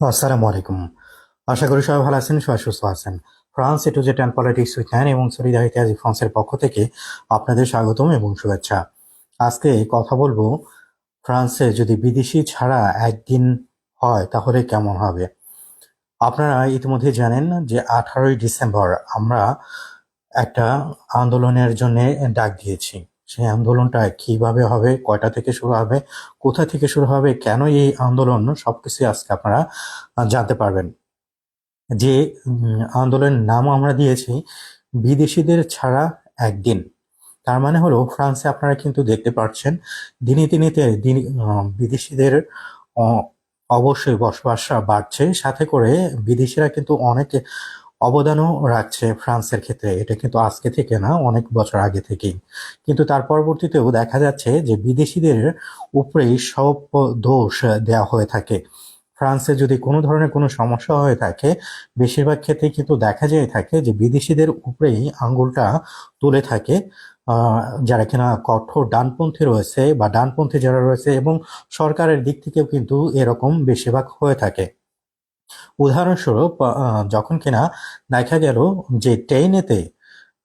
আসসালামু আলাইকুম। আশা করি সবাই ভালো আছেন, সবাই সুস্থ আছেন। France A to Z and politics with এবং সলিদারিটি আজি ফ্রান্সের পক্ষ থেকে আপনাদের স্বাগতম এবং শুভেচ্ছা। আজকে কথা বলব ফ্রান্সে যদি বিদেশি ছাড়া একদিন হয়, তাহলে কেমন হবে? আপনারা ইতিমধ্যে জানেন যে আঠারোই ডিসেম্বর আমরা একটা আন্দোলনের জন্য ডাক দিয়েছি। সেই আন্দোলনটা কীভাবে হবে, কয়টা থেকে শুরু হবে, কোথা থেকে শুরু হবে, কেন এই আন্দোলন, সবকিছু আজকে আপনারা জানতে পারবেন। যে আন্দোলনের নাম আমরা দিয়েছি, বিদেশিদের ছাড়া একদিন। তার মানে হলো, ফ্রান্সে আপনারা কিন্তু দেখতে পাচ্ছেন, দিনে দিনেতে দিন বিদেশিদের অবশ্যই বসবাস বাড়ছে। সাথে করে বিদেশিরা কিন্তু অনেক অবদানও রাখছে ফ্রান্সের ক্ষেত্রে। এটা কিন্তু আজকে থেকে না, অনেক বছর আগে থেকেই। কিন্তু তার পরবর্তীতেও দেখা যাচ্ছে যে বিদেশিদের উপরেই সব দোষ দেওয়া হয়ে থাকে। ফ্রান্সে যদি কোনো ধরনের কোনো সমস্যা হয়ে থাকে, বেশিরভাগ ক্ষেত্রে কিন্তু দেখা যায় থাকে যে বিদেশিদের উপরেই আঙ্গুলটা তুলে থাকে যারা কিনা কঠোর ডানপন্থী রয়েছে বা ডানপন্থী যারা রয়েছে এবং সরকারের দিক থেকেও কিন্তু এরকম বেশিরভাগ হয়ে থাকে। উদাহরণস্বরূপ যখন কিনা দেখা গেল যে ট্রেনেতে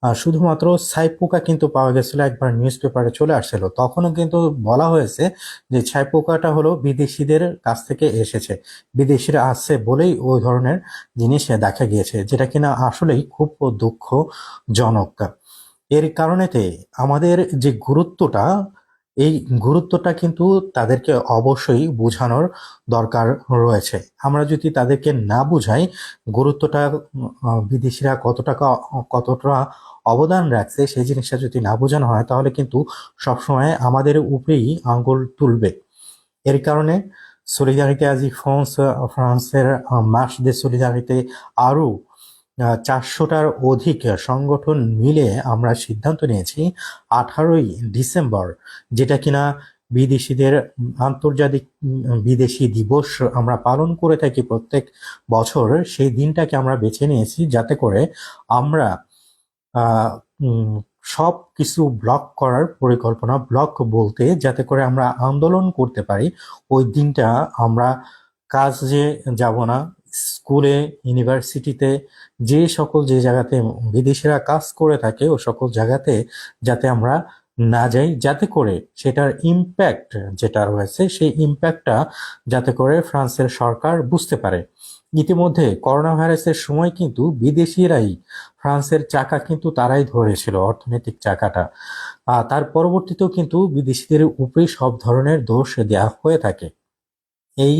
আহ, শুধুমাত্র ছাইপোকা কিন্তু পাওয়া গেছিল একবার নিউজ পেপারে চলে আসছিল তখনও কিন্তু বলা হয়েছে যে ছাইপোকাটা হলো বিদেশিদের কাছ থেকে এসেছে বিদেশিরা আসছে বলেই ওই ধরনের জিনিস দেখা গিয়েছে যেটা কিনা আসলেই খুব দুঃখজনক। এর কারণেতে আমাদের যে গুরুত্বটা এই গুরুত্বটা কিন্তু তাদেরকে অবশ্যই বোঝানোর দরকার রয়েছে। আমরা যদি তাদেরকে না বুঝাই, গুরুত্বটা বিদেশিরা কত টাকা কতটা অবদান রাখছে, সেই জিনিসটা যদি না বোঝানো হয়, তাহলে কিন্তু সবসময় আমাদের উপরেই আঙ্গুল তুলবে। এর কারণে সলিদারিতে আজি ফ্রান্স ফ্রান্সের মাস দে সলিদারিতে আরও চারশোটার অধিক সংগঠন মিলে আমরা সিদ্ধান্ত নিয়েছি আঠারোই ডিসেম্বর, যেটা কিনা বিদেশিদের আন্তর্জাতিক বিদেশি দিবস আমরা পালন করে থাকি প্রত্যেক বছর, সেই দিনটাকে আমরা বেছে নিয়েছি যাতে করে আমরা সব কিছু ব্লক করার পরিকল্পনা, ব্লক বলতে যাতে করে আমরা আন্দোলন করতে পারি, ওই দিনটা আমরা কাজে যাব না স্কুলে, ইউনিভার্সিটিতে, যে সকল যে জায়গাতে বিদেশিরা কাজ করে থাকে, ও সকল জায়গাতে যাতে আমরা না যাই, যাতে করে সেটার ইম্প্যাক্ট যেটা রয়েছে, সেই ইম্প্যাক্টটা যাতে করে ফ্রান্সের সরকার বুঝতে পারে। ইতিমধ্যে করোনা ভাইরাসের সময় কিন্তু বিদেশিরাই ফ্রান্সের চাকা কিন্তু তারাই ধরেছিল, অর্থনৈতিক চাকাটা। তার পরবর্তীতেও কিন্তু বিদেশিদের উপরেই সব ধরনের দোষ দেওয়া হয়ে থাকে। এই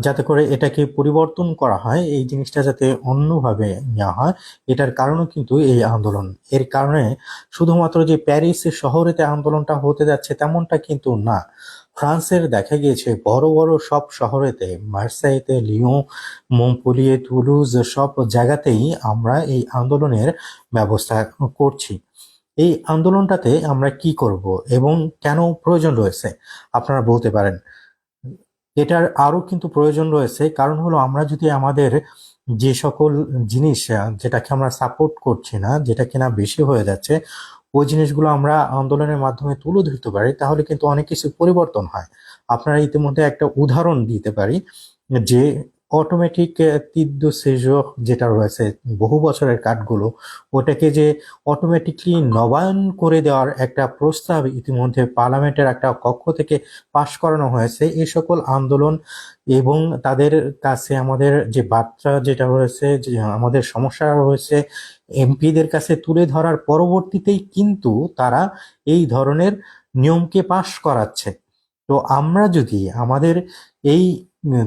যাতে করে এটাকে পরিবর্তন করা হয়, এই জিনিসটা যাতে অন্যভাবে নেওয়া হয়, এটার কারণও কিন্তু এই আন্দোলন। এর কারণে শুধুমাত্র যে প্যারিস শহরেতে আন্দোলনটা হতে যাচ্ছে তেমনটা কিন্তু না। ফ্রান্সের দেখা গিয়েছে, বড় বড় সব শহরেতে, মার্সাইতে, লিও, মম্পলিয়ে, তুলুজ, সব জায়গাতেই আমরা এই আন্দোলনের ব্যবস্থা করছি। এই আন্দোলনটাতে আমরা কি করব এবং কেন প্রয়োজন রয়েছে, আপনারা বলতে পারেন। এটার আরও কিন্তু প্রয়োজন রয়েছে। কারণ হলো আমরা যদি আমাদের যে সকল জিনিস যেটাকে আমরা সাপোর্ট করছি না, যেটা কিনা বেশি হয়ে যাচ্ছে, ওই জিনিসগুলো আমরা আন্দোলনের মাধ্যমে তুলে ধরতে পারি, তাহলে কিন্তু অনেক কিছু পরিবর্তন হয়। আপনারা ইতিমধ্যে একটা উদাহরণ দিতে পারি যে অটোমেটিক তীব্র সেজক যেটা রয়েছে, বহু বছরের কাঠগুলো, ওটাকে যে অটোমেটিকলি নবায়ন করে দেওয়ার একটা প্রস্তাব ইতিমধ্যে পার্লামেন্টের একটা কক্ষ থেকে পাশ করানো হয়েছে। এই সকল আন্দোলন এবং তাদের কাছে আমাদের যে বার্তা যেটা রয়েছে, যে আমাদের সমস্যা রয়েছে, এমপিদের কাছে তুলে ধরার পরবর্তীতেই কিন্তু তারা এই ধরনের নিয়মকে পাশ করাচ্ছে। তো আমরা যদি আমাদের এই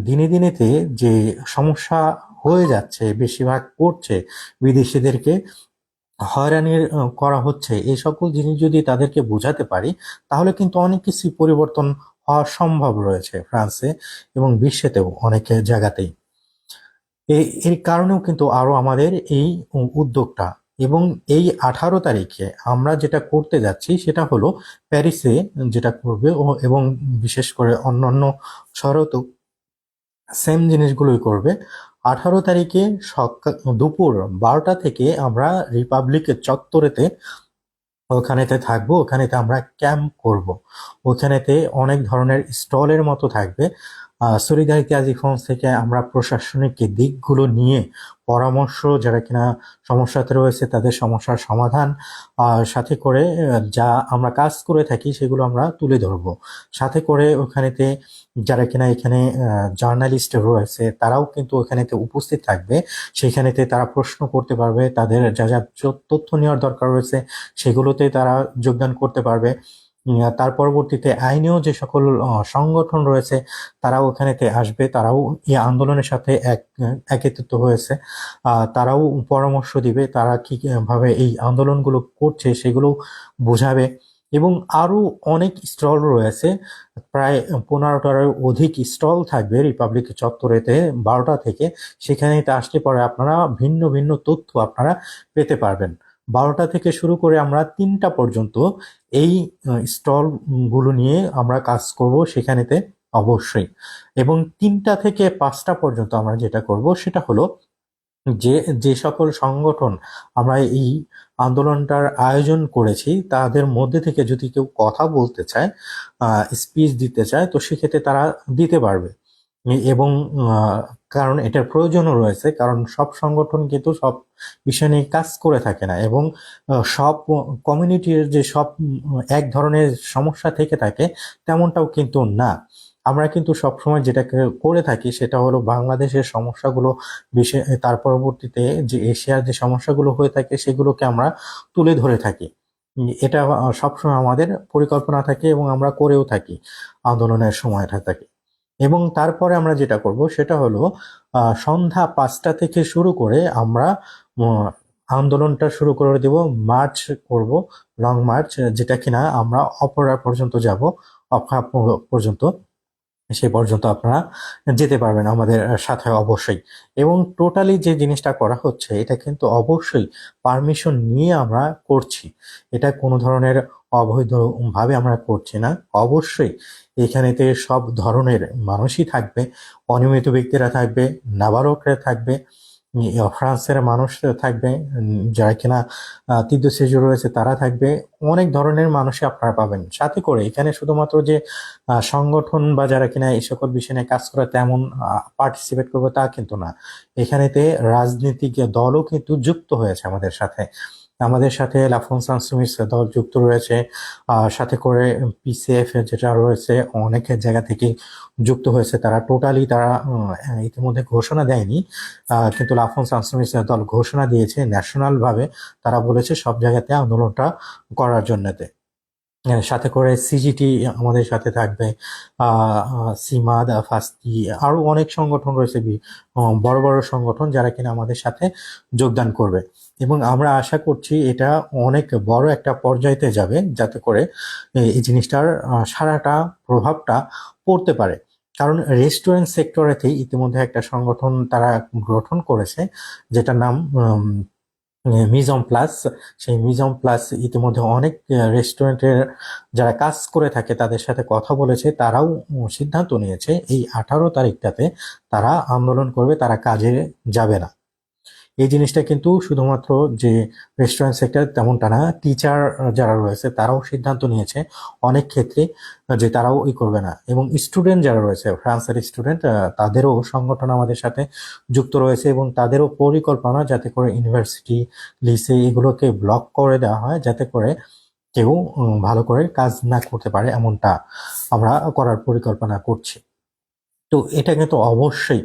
দিনে দিনেতে যে সমস্যা হয়ে যাচ্ছে, বেশিরভাগ করছে বিদেশিদেরকে, হয়রানির করা হচ্ছে, এই সকল জিনিস যদি তাদেরকে বোঝাতে পারি, তাহলে কিন্তু অনেক কিছু পরিবর্তন হওয়া সম্ভব রয়েছে ফ্রান্সে এবং বিশ্বেতেও অনেক জায়গাতেই। এর কারণেও কিন্তু আরও আমাদের এই উদ্যোগটা। এবং এই আঠারো তারিখে আমরা যেটা করতে যাচ্ছি, সেটা হলো প্যারিসে যেটা করবে এবং বিশেষ করে অন্যান্য শহরেও সেম জিনিসগুলোই করবে। আঠারো তারিখে সকাল, দুপুর বারোটা থেকে আমরা রিপাবলিকের চত্বরেতে ওখানেতে থাকব। ওখানেতে আমরা ক্যাম্প করব। ওখানেতে অনেক ধরনের স্টলের মতো থাকবে। সলিদারিটি আজি ফ্রান্স থেকে আমরা প্রশাসনিক দিকগুলো নিয়ে পরামর্শ, যারা কিনা সমস্যাতে রয়েছে তাদের সমস্যার সমাধান সাথে করে যা আমরা কাজ করে থাকি সেগুলো আমরা তুলে ধরব। সাথে করে ওখানেতে যারা কিনা এখানে জার্নালিস্ট রয়েছে তারাও কিন্তু ওখানেতে উপস্থিত থাকবে। সেখানেতে তারা প্রশ্ন করতে পারবে, তাদের যা যা তথ্য নেওয়ার দরকার রয়েছে সেগুলোতে তারা যোগদান করতে পারবে। তার পরবর্তীতে আইনেও যে সকল সংগঠন রয়েছে, তারাও ওখানেতে আসবে। তারাও এই আন্দোলনের সাথে এক, একত্রিত হয়েছে। তারাও পরামর্শ দিবে, তারা কি ভাবে এই আন্দোলনগুলো করছে সেগুলো বোঝাবে। এবং আরও অনেক স্টল রয়েছে, প্রায় পনেরোটার অধিক স্টল থাকবে রিপাবলিক চত্বরেতে, বারোটা থেকে। সেখানে আসলে পরে আপনারা ভিন্ন ভিন্ন তথ্য আপনারা পেতে পারবেন। বারোটা থেকে শুরু করে আমরা তিনটা পর্যন্ত এই স্টলগুলো নিয়ে আমরা কাজ করব সেখানেতে অবশ্যই। এবং তিনটা থেকে পাঁচটা পর্যন্ত আমরা যেটা করব সেটা হলো যে যে সকল সংগঠন আমরা এই আন্দোলনটার আয়োজন করেছি, তাদের মধ্যে থেকে যদি কেউ কথা বলতে চায় স্পিচ দিতে চায়, তো সেক্ষেত্রে তারা দিতে পারবে। এবং কারণ এটার প্রয়োজনও রয়েছে, কারণ সব সংগঠন কিন্তু সব বিষয় নিয়ে কাজ করে থাকে না এবং সব কমিউনিটির যে সব এক ধরনের সমস্যা থেকে থাকে তেমনটাও কিন্তু না। আমরা কিন্তু সবসময় যেটাকে করে থাকি সেটা হলো বাংলাদেশের সমস্যাগুলো বিশেষ তার পরবর্তীতে যে এশিয়ার যে সমস্যাগুলো হয়ে থাকে সেগুলোকে আমরা তুলে ধরে থাকি। এটা সবসময় আমাদের পরিকল্পনা থাকে এবং আমরা করেও থাকি, আন্দোলনের সময়টা থাকে। এবং তারপরে আমরা যেটা করব সেটা হলো সন্ধ্যা পাঁচটা থেকে শুরু করে আমরা আন্দোলনটা শুরু করে দেব, মার্চ করব, লং মার্চ, যেটা কিনা আমরা অপরা পর্যন্ত যাব অপরা পর্যন্ত, সে পর্যন্ত আপনারা যেতে পারবেন আমাদের সাথে অবশ্যই। এবং টোটালি যে জিনিসটা করা হচ্ছে, এটা কিন্তু অবশ্যই পারমিশন নিয়ে আমরা করছি। এটা কোনো ধরনের অবৈধ ভাবে আমরা করছি না। অবশ্যই এখানেতে সব ধরনের মানুষই থাকবে, অনিয়মিত ব্যক্তিরা থাকবে, নাবালকরা থাকবে ফ্রান্সের মানুষ থাকবে, যারা কিনা তীর্থ সেজু রয়েছে তারা থাকবে। অনেক ধরনের মানুষই আপনারা পাবেন। সাথে করে এখানে শুধুমাত্র যে সংগঠন বা যারা কিনা এই সকল বিষয় নিয়ে কাজ করে তেমন পার্টিসিপেট করবে তা কিন্তু না। এখানেতে রাজনৈতিক দলও কিন্তু যুক্ত হয়েছে আমাদের সাথে। আমাদের সাথে লাফনসান সুমিস দল যুক্ত রয়েছে। সাথে করে পিসিএফ যেটা রয়েছে অনেক জায়গা থেকে যুক্ত হয়েছে তারা। টোটালি তারা ইতিমধ্যে ঘোষণা দেয়নি। কিন্তু লাফনসান সুমিস দল ঘোষণা দিয়েছে ন্যাশনাল ভাবে। তারা বলেছে সব জায়গাতে আন্দোলনটা করার জন্যতে। সাথে করে সিজিটি আমাদের সাথে থাকবে। সিমাদ, ফাস্তি, আরও অনেক সংগঠন রয়েছে বড় বড় সংগঠন যারা কিনা আমাদের সাথে যোগদান করবে। এবং আমরা আশা করছি এটা অনেক বড় একটা পর্যায়েতে যাবে যাতে করে এই জিনিসটার সারাটা প্রভাবটা পড়তে পারে। কারণ রেস্টুরেন্ট সেক্টরেতে ইতিমধ্যে একটা সংগঠন তারা গঠন করেছে, যেটার নাম মিজম প্লাস। সেই মিজম প্লাস ইতিমধ্যে অনেক রেস্টুরেন্টের যারা কাজ করে থাকে তাদের সাথে কথা বলেছে, তারাও সিদ্ধান্ত নিয়েছে, এই আঠারো তারিখটাতে তারা আন্দোলন করবে, তারা কাজে যাবে না। এই জিনিসটা কিন্তু শুধুমাত্র যে রেস্টুরেন্ট সেক্টর তেমনটা না টিচার যারা রয়েছে তারাও সিদ্ধান্ত নিয়েছে অনেক ক্ষেত্রে যে তারাও ই করবে না। এবং স্টুডেন্ট যারা রয়েছে ফ্রান্সের স্টুডেন্ট তাদেরও সংগঠন আমাদের সাথে যুক্ত রয়েছে এবং তাদেরও পরিকল্পনা যাতে করে ইউনিভার্সিটি লিসে এগুলোকে ব্লক করে দেওয়া হয়, যাতে করে কেউ ভালো করে কাজ না করতে পারে এমনটা আমরা করার পরিকল্পনা করছি। তো এটা কিন্তু অবশ্যই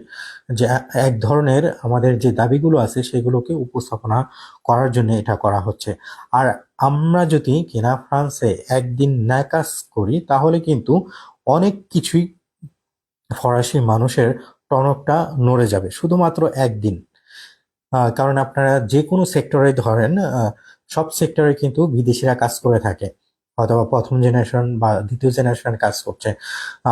যে এক ধরনের আমাদের যে দাবিগুলো আছে সেগুলোকে উপস্থাপনা করার জন্য এটা করা হচ্ছে। আর আমরা যদি কিনা ফ্রান্সে একদিন না কাজ করি, তাহলে কিন্তু অনেক কিছুই ফরাসি মানুষের টনকটা নড়ে যাবে, শুধুমাত্র একদিন। কারণ আপনারা যে কোনো সেক্টরে ধরেন সব সেক্টরে কিন্তু বিদেশিরা কাজ করে থাকে। অথবা প্রথম জেনারেশন বা দ্বিতীয় জেনারেশন কাজ করছে।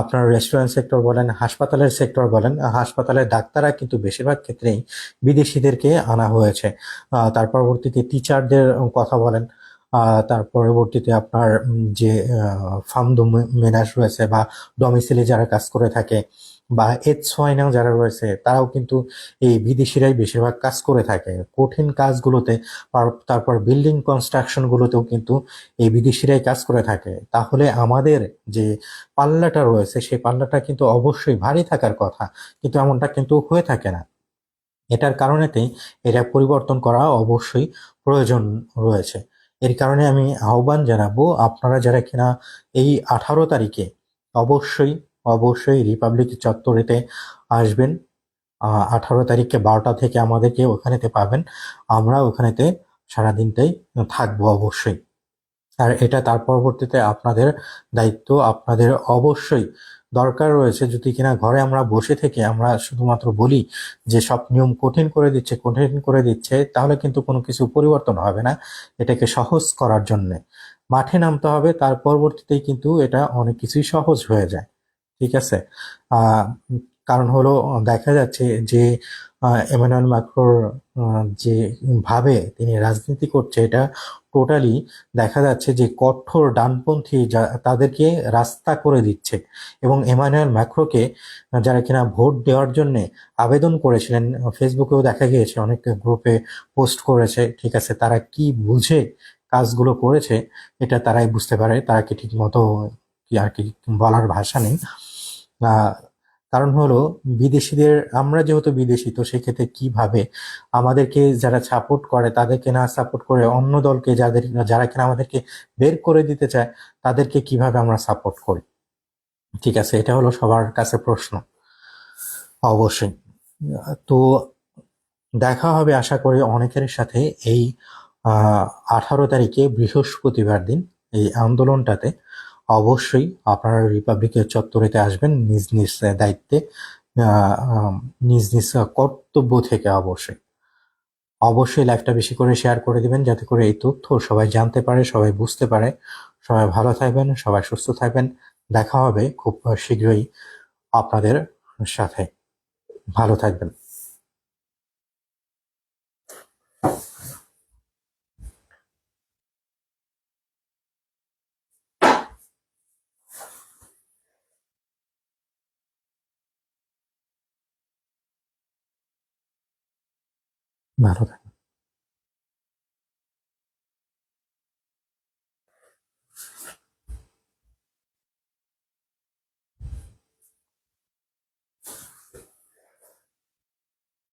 আপনার রেস্টুরেন্ট সেক্টর বলেন, হাসপাতালের সেক্টর বলেন, হাসপাতালের ডাক্তাররা কিন্তু বেশিরভাগ ক্ষেত্রেই বিদেশিদেরকে আনা হয়েছে। তার পরবর্তীতে টিচারদের কথা বলেন তার পরবর্তীতে আপনার যে ফার্ম মেনাস রয়েছে বা ডমিসিলে যারা কাজ করে থাকে বা এইচ ওয়াই নাও যারা রয়েছে, তারাও কিন্তু এই বিদেশিরাই বেশিরভাগ কাজ করে থাকে। কঠিন কাজগুলোতে তারপর বিল্ডিং কনস্ট্রাকশনগুলোতেও কিন্তু এই বিদেশিরাই কাজ করে থাকে। তাহলে আমাদের যে পাল্লাটা রয়েছে, সেই পাল্লাটা কিন্তু অবশ্যই ভারী থাকার কথা, কিন্তু এমনটা কিন্তু হয়ে থাকে না। এটার কারণেতেই এটা পরিবর্তন করা অবশ্যই প্রয়োজন রয়েছে। এর কারণে আমি আহ্বান জানাব, আপনারা যারা কিনা এই আঠারো তারিখে অবশ্যই অবশ্যই রিপাবলিক চত্বরেতে আসবেন। আঠারো তারিখে বারোটা থেকে আমাদেরকে ওখানেতে পাবেন। আমরা ওখানেতে সারাদিনটাই থাকব অবশ্যই। আর এটা তার পরবর্তীতে আপনাদের দায়িত্ব, আপনাদের অবশ্যই দরকার রয়েছে। যদি কিনা ঘরে আমরা বসে থেকে আমরা শুধুমাত্র বলি যে সব নিয়ম কঠিন করে দিচ্ছে, কঠিন করে দিচ্ছে, তাহলে কিন্তু কোনো কিছু পরিবর্তন হবে না এটাকে সহজ করার জন্যে। মাঠে নামতে হবে, তার পরবর্তীতেই কিন্তু এটা অনেক কিছুই সহজ হয়ে যায়। ঠিক আছে? কারণ হলো দেখা যাচ্ছে যে এমানুয়েল আহ, যে ভাবে তিনি রাজনীতি করছে এটা টোটালি দেখা যাচ্ছে যে কঠোর ডানপন্থী যা- তাদেরকে রাস্তা করে দিচ্ছে। এবং এমানুয়েল ম্যাক্রোকে যারা কিনা ভোট দেওয়ার জন্য আবেদন করেছিলেন ফেসবুকেও দেখা গিয়েছে অনেক গ্রুপে পোস্ট করেছে ঠিক আছে তারা কি বুঝে কাজগুলো করেছে এটা তারাই বুঝতে পারে তারা কি ঠিক মতো কি আর কি বলার ভাষা নেই। কারণ হলো বিদেশিদের, আমরা যেহেতু বিদেশি, তো সেক্ষেত্রে কীভাবে আমাদেরকে যারা সাপোর্ট করে, তাদেরকে না সাপোর্ট করে অন্য দলকে যাদের, যারা কিনা আমাদেরকে বের করে দিতে চায়, তাদেরকে কীভাবে আমরা সাপোর্ট করি? ঠিক আছে, এটা হলো সবার কাছে প্রশ্ন। অবশ্যই। তো দেখা হবে, আশা করি অনেকের সাথে এই আঠারো তারিখে বৃহস্পতিবার দিন এই আন্দোলনটাতে। অবশ্যই আপনারা রিপাবলিকের চত্বরেতে আসবেন নিজ নিজ দায়িত্বে নিজ নিজ কর্তব্য থেকে অবশ্যই। অবশ্যই লাইভটা বেশি করে শেয়ার করে দিবেন যাতে করে এই তথ্য সবাই জানতে পারে, সবাই বুঝতে পারে। সবাই ভালো থাকবেন, সবাই সুস্থ থাকবেন। দেখা হবে খুব শীঘ্রই আপনাদের সাথে। ভালো থাকবেন। ভালো থাকবেন